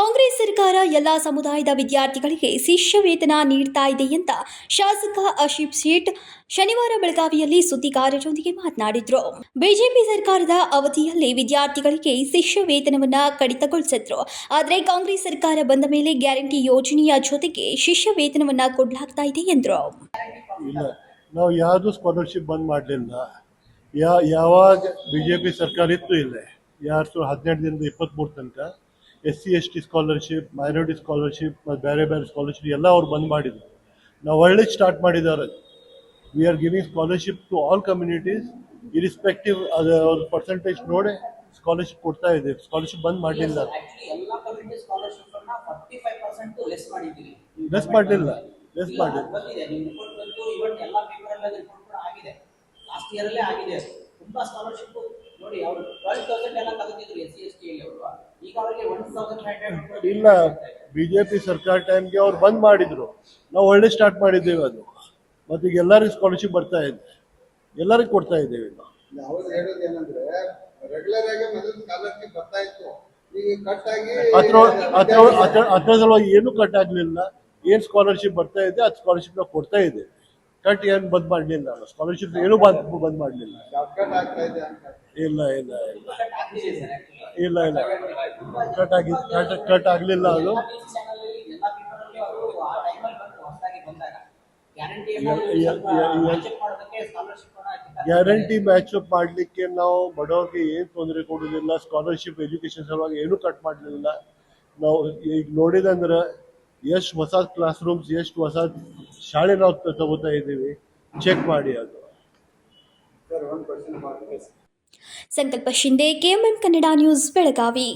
ಕಾಂಗ್ರೆಸ್ ಸರ್ಕಾರ ಎಲ್ಲಾ ಸಮುದಾಯದ ವಿದ್ಯಾರ್ಥಿಗಳಿಗೆ ಶಿಷ್ಯ ವೇತನ ನೀಡ್ತಾ ಇದೆ ಅಂತ ಶಾಸಕ ಅಶೀಫ್ ಶೇಟ್ ಶನಿವಾರ ಬೆಳಗಾವಿಯಲ್ಲಿ ಸುದ್ದಿಗಾರರೊಂದಿಗೆ ಮಾತನಾಡಿದ್ರು. ಬಿಜೆಪಿ ಸರ್ಕಾರದ ಅವಧಿಯಲ್ಲಿ ವಿದ್ಯಾರ್ಥಿಗಳಿಗೆ ಶಿಷ್ಯ ವೇತನವನ್ನ ಕಡಿತಗೊಳಿಸಿದ್ರು. ಆದರೆ ಕಾಂಗ್ರೆಸ್ ಸರ್ಕಾರ ಬಂದ ಮೇಲೆ ಗ್ಯಾರಂಟಿ ಯೋಜನೆಯ ಜೊತೆಗೆ ಶಿಷ್ಯ ವೇತನವನ್ನ ಕೊಡಲಾಗ್ತಾ ಇದೆ ಎಂದರು. ನಾವು ಯಾವುದು ಸ್ಕಾಲರ್ಶಿಪ್ ಬಂದ್ ಮಾಡಲಿಲ್ಲ. ಯಾ, ಯಾವಾಗ ಬಿಜೆಪಿ ಸರ್ಕಾರ ಇತ್ತು ಇಲ್ಲೇ, ಎರಡು ಸಾವಿರದ ಹದಿನೆಂಟರಿಂದ ಇಪ್ಪತ್ತ್ಮೂರು ತನಕ S C S T scholarship minority scholarship ಮತ್ತು ಬೇರೆ ಬೇರೆ ಸ್ಕಾಲರ್ಶಿಪ್ ಎಲ್ಲ ಅವ್ರು ಬಂದ್ ಮಾಡಿದ್ರು. ನಾವು ಒಳ್ಳೆ ಸ್ಟಾರ್ಟ್ ಮಾಡಿದ್ದಾರೆ. We are giving scholarship to all communities irrespective ಅದು ಅವ್ರ ಪರ್ಸೆಂಟೇಜ್ ನೋಡಿ ಸ್ಕಾಲರ್ಶಿಪ್ ಕೊಡ್ತಾ ಇದೆ ಸ್ಕಾಲರ್ಶಿಪ್ ಬಂದ್ ಮಾಡಲಿಲ್ಲ. ಲೆಸ್ ಮಾಡಲಿಲ್ಲ. ಲೆಸ್ ಇಲ್ಲ, ನೋಡಿ ಅವರು ಟ್ವೆಲ್ ತೌಸಂಡ್ ಎಲ್ಲ ತಗೋತಿದ್ರು ಎಸ್ ಸಿ ಎಸ್ ಟಿ ಅವರು. ಈಗ ಅವರಿಗೆ ಒನ್ ತೌಸಂಡ್ ಫೈವ್ ಇಲ್ಲ ಬಿಜೆಪಿ ಸರ್ಕಾರ ಟೈಮ್ಗೆ ಅವ್ರು ಬಂದ್ ಮಾಡಿದ್ರು. ನಾವು ಒಳ್ಳೆ ಸ್ಟಾರ್ಟ್ ಮಾಡಿದ್ದೇವೆ ಅದು. ಮತ್ತೆ ಈಗ ಎಲ್ಲರಿಗೂ ಸ್ಕಾಲರ್ಶಿಪ್ ಬರ್ತಾ ಇದೆ. ಎಲ್ಲರಿಗೂ ಕೊಡ್ತಾ ಇದ್ದೇವೆ ಈಗ. ಅವ್ರು ಹೇಳೋದು ಏನಂದ್ರೆ ರೆಗ್ಯುಲರ್ ಆಗಿ ಮೊದಲು ಸ್ಕಾಲರ್ಶಿಪ್ ಬರ್ತಾ ಇತ್ತು. ಈಗ ಕಟ್ ಆಗಿ ಅದ್ರ ಸಲುವಾಗಿ ಏನು ಕಟ್ ಆಗ್ಲಿಲ್ಲ. ಏನ್ ಸ್ಕಾಲರ್ಶಿಪ್ ಬರ್ತಾ ಇದೆ ಅದು ಸ್ಕಾಲರ್ಶಿಪ್ ನಾವು ಕೊಡ್ತಾ ಇದೆ ಕಟ್ ಏನು ಬಂದ್ ಮಾಡಲಿಲ್ಲ. ಸ್ಕಾಲರ್ಶಿಪ್ ಏನು ಬಂದ್ ಬಂದ್ ಮಾಡಲಿಲ್ಲ. ಇಲ್ಲ ಇಲ್ಲ ಇಲ್ಲ. ಇಲ್ಲ ಇಲ್ಲ. ಕಟ್ ಆಗಿ ಕಟ್ ಕಟ್ ಆಗ್ಲಿಲ್ಲ ಅದು. ಗ್ಯಾರಂಟಿ ಮ್ಯಾಚ್ ಅಪ್ ಮಾಡಲಿಕ್ಕೆ ನಾವು ಬಡವರಿಗೆ ಏನು ತೊಂದರೆ ಕೊಡೋದಿಲ್ಲ ಸ್ಕಾಲರ್ಶಿಪ್ ಎಜುಕೇಶನ್ ಸಲುವಾಗಿ ಏನೂ ಕಟ್ ಮಾಡಲಿಲ್ಲ. ನಾವು ಈಗ ನೋಡಿದಂದ್ರೆ ಎಷ್ಟು ಹೊಸ ಕ್ಲಾಸ್ ರೂಮ್ಸ್ ಎಷ್ಟು ಹೊಸ ಶಾಲೆ ನಾವು ತಗೋತಾ ಇದ್ದೀವಿ. ಚೆಕ್ ಮಾಡಿ ಅದು. Sankalp Shinde KMN Kannada news Belagavi.